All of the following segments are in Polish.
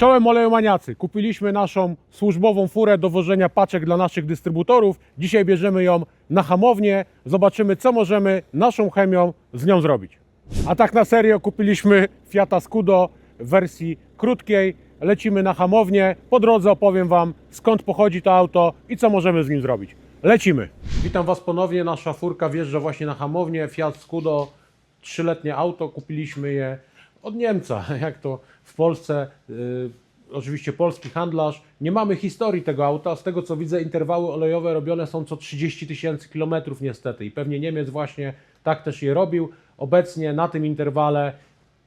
Czołem olejomaniacy. Kupiliśmy naszą służbową furę do wożenia paczek dla naszych dystrybutorów. Dzisiaj bierzemy ją na hamownię. Zobaczymy, co możemy naszą chemią z nią zrobić. A tak na serio kupiliśmy Fiata Scudo w wersji krótkiej. Lecimy na hamownię. Po drodze opowiem Wam, skąd pochodzi to auto i co możemy z nim zrobić. Lecimy. Witam Was ponownie. Nasza furka wjeżdża właśnie na hamownię. Fiat Scudo, trzyletnie auto. Kupiliśmy je od Niemca, jak to w Polsce. y, oczywiście polski handlarz. Nie mamy historii tego auta. Z tego co widzę, interwały olejowe robione są co 30 tysięcy kilometrów niestety. I pewnie Niemiec właśnie tak też je robił. Obecnie na tym interwale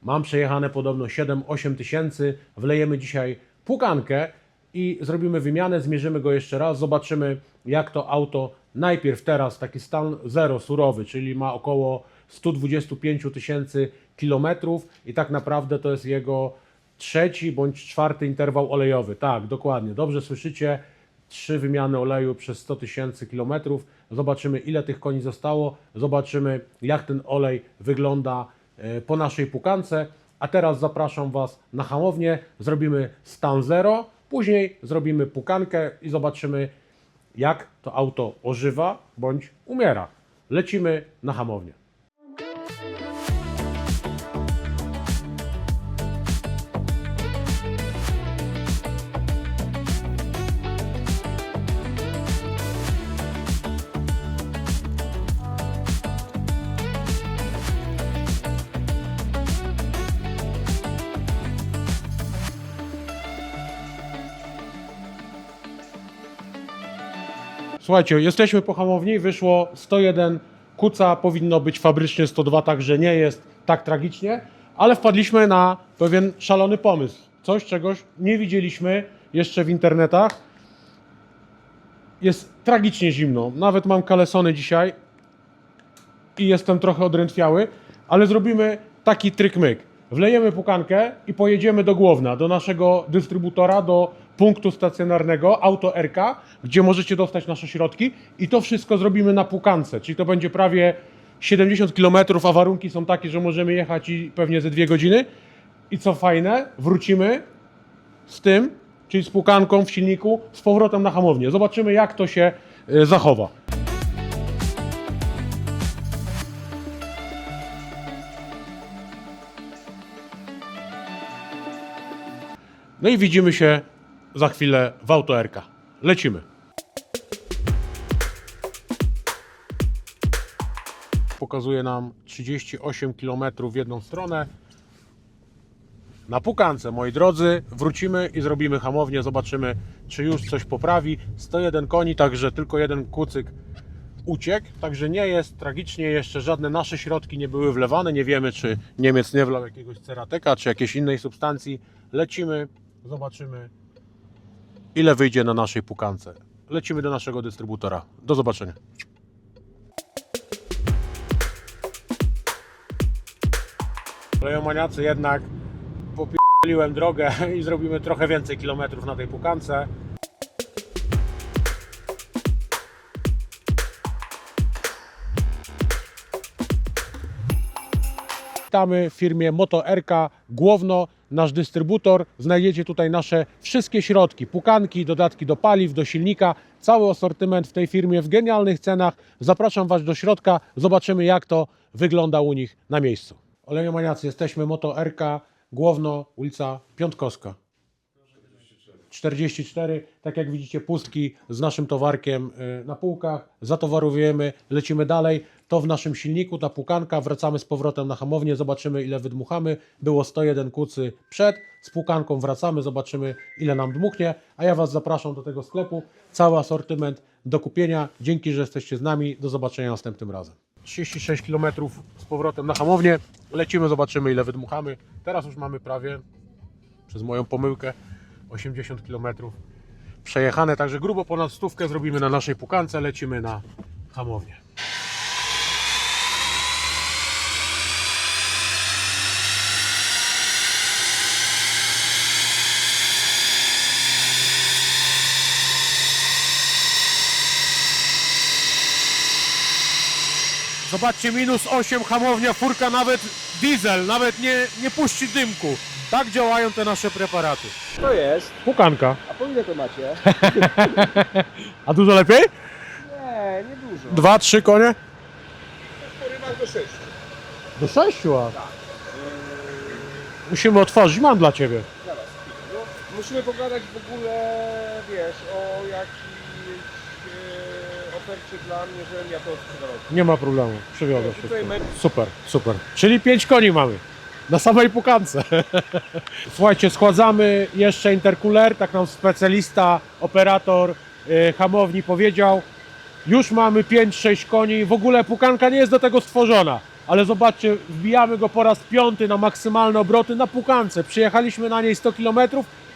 mam przejechane podobno 7-8 tysięcy. Wlejemy dzisiaj płukankę i zrobimy wymianę, zmierzymy go jeszcze raz, zobaczymy jak to auto najpierw teraz taki stan zero surowy, czyli ma około 125 tysięcy kilometrów i tak naprawdę to jest jego trzeci bądź czwarty interwał olejowy. Tak, dokładnie, dobrze słyszycie, trzy wymiany oleju przez 100 tysięcy kilometrów. Zobaczymy ile tych koni zostało, zobaczymy jak ten olej wygląda e, po naszej pukance. A teraz zapraszam Was na hamownię, zrobimy stan zero, później zrobimy pukankę i zobaczymy jak to auto ożywa bądź umiera. Lecimy na hamownię. Słuchajcie, jesteśmy po hamowni, wyszło 101 kuca, powinno być fabrycznie 102, także nie jest tak tragicznie, ale wpadliśmy na pewien szalony pomysł. Coś, czegoś nie widzieliśmy jeszcze w internetach. Jest tragicznie zimno, nawet mam kalesony dzisiaj i jestem trochę odrętwiały, ale zrobimy taki tryk-myk. Wlejemy pukankę i pojedziemy do Głowna, do naszego dystrybutora, do punktu stacjonarnego Auto RK, gdzie możecie dostać nasze środki i to wszystko zrobimy na pukance, czyli to będzie prawie 70 km, a warunki są takie, że możemy jechać i pewnie ze dwie godziny. I co fajne, wrócimy z tym, czyli z pukanką w silniku, z powrotem na hamownię. Zobaczymy, jak to się y, zachowa. No i widzimy się za chwilę w Auto RK. Lecimy. Pokazuje nam 38 km w jedną stronę. Na pukance, moi drodzy, wrócimy i zrobimy hamownię, zobaczymy, czy już coś poprawi. 101 koni, także tylko jeden kucyk uciekł, także nie jest tragicznie, jeszcze żadne nasze środki nie były wlewane, nie wiemy, czy Niemiec nie wlał jakiegoś cerateka, czy jakiejś innej substancji. Lecimy, zobaczymy, ile wyjdzie na naszej pukance. Lecimy do naszego dystrybutora. Do zobaczenia. Lejomaniacy jednak popierdoliłem drogę i zrobimy trochę więcej kilometrów na tej pukance. Witamy w firmie Moto RK Głowno, nasz dystrybutor. Znajdziecie tutaj nasze wszystkie środki, pukanki, dodatki do paliw, do silnika, cały asortyment w tej firmie w genialnych cenach. Zapraszam Was do środka, zobaczymy jak to wygląda u nich na miejscu. Olejomaniacy, jesteśmy Moto RK Głowno, ulica Piątkowska. 44, tak jak widzicie, pustki z naszym towarkiem y, na półkach, zatowarowujemy, lecimy dalej. To w naszym silniku, ta pukanka, wracamy z powrotem na hamownię, zobaczymy ile wydmuchamy. Było 101 kucy przed, z pukanką wracamy, zobaczymy ile nam dmuchnie, a ja Was zapraszam do tego sklepu. Cały asortyment do kupienia. Dzięki, że jesteście z nami. Do zobaczenia następnym razem. 36 km z powrotem na hamownię. Lecimy, zobaczymy ile wydmuchamy. Teraz już mamy prawie, przez moją pomyłkę, 80 km przejechane, także grubo ponad stówkę zrobimy na naszej pukance, lecimy na hamownię. Zobaczcie, minus 8 hamownia, furka nawet diesel, nawet nie, nie puści dymku. Tak działają te nasze preparaty. To jest. Pukanka. A po ile to macie? A dużo lepiej? Nie, nie dużo. Dwa, trzy konie? Porywach do 6. Do sześciu, a. Musimy otworzyć, mam dla Ciebie. Zaraz. No, musimy pogadać w ogóle, wiesz, o jakiejś e, ofercie dla mnie, żebym ja to sprzedawał. Nie ma problemu, przywiozę wszystko. Super, super. Czyli pięć koni mamy. Na samej pukance. Słuchajcie, schładzamy jeszcze intercooler, tak nam specjalista, operator yy, hamowni powiedział. Już mamy 5-6 koni, w ogóle pukanka nie jest do tego stworzona. Ale zobaczcie, wbijamy go po raz piąty na maksymalne obroty na pukance. Przyjechaliśmy na niej 100 km,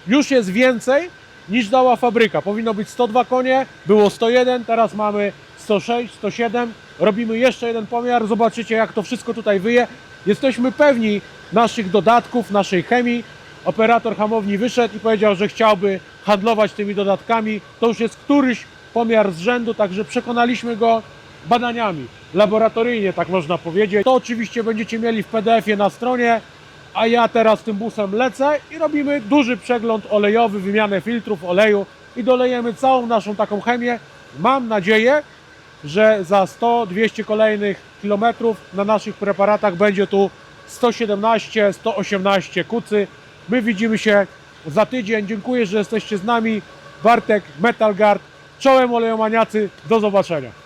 już jest więcej niż dała fabryka. Powinno być 102 konie, było 101, teraz mamy 106, 107. Robimy jeszcze jeden pomiar, zobaczycie jak to wszystko tutaj wyje. Jesteśmy pewni naszych dodatków, naszej chemii. Operator hamowni wyszedł i powiedział, że chciałby handlować tymi dodatkami. To już jest któryś pomiar z rzędu, także przekonaliśmy go badaniami, laboratoryjnie tak można powiedzieć. To oczywiście będziecie mieli w PDF-ie na stronie, a ja teraz tym busem lecę i robimy duży przegląd olejowy, wymianę filtrów oleju i dolejemy całą naszą taką chemię. Mam nadzieję, że za 100-200 kolejnych kilometrów na naszych preparatach będzie tu 117, 118 kucy. My widzimy się za tydzień. Dziękuję, że jesteście z nami. Bartek, Metalgard, czołem olejomaniacy. Do zobaczenia.